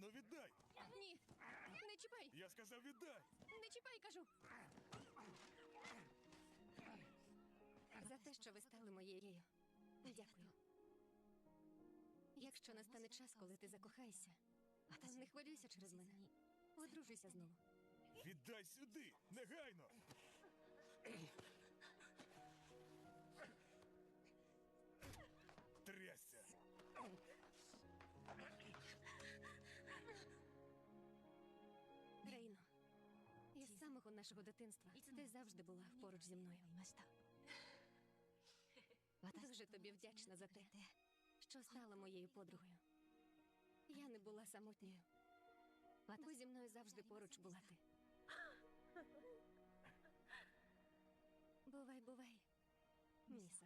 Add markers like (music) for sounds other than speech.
Ану віддай! Ні, не чіпай! Я сказав віддай! Не чіпай, кажу! За те, що ви стали моєю. Дякую. Якщо настане час, коли ти закохаєшся, то не хвилюйся через мене. Одружуйся знову. Віддай сюди! Негайно! Самого нашого дитинства ти завжди була поруч зі мною. (laughs) Дуже тобі вдячна за те, що стала моєю подругою. Я не була самотньою, бо зі мною завжди поруч була ти. Бувай, бувай, міс.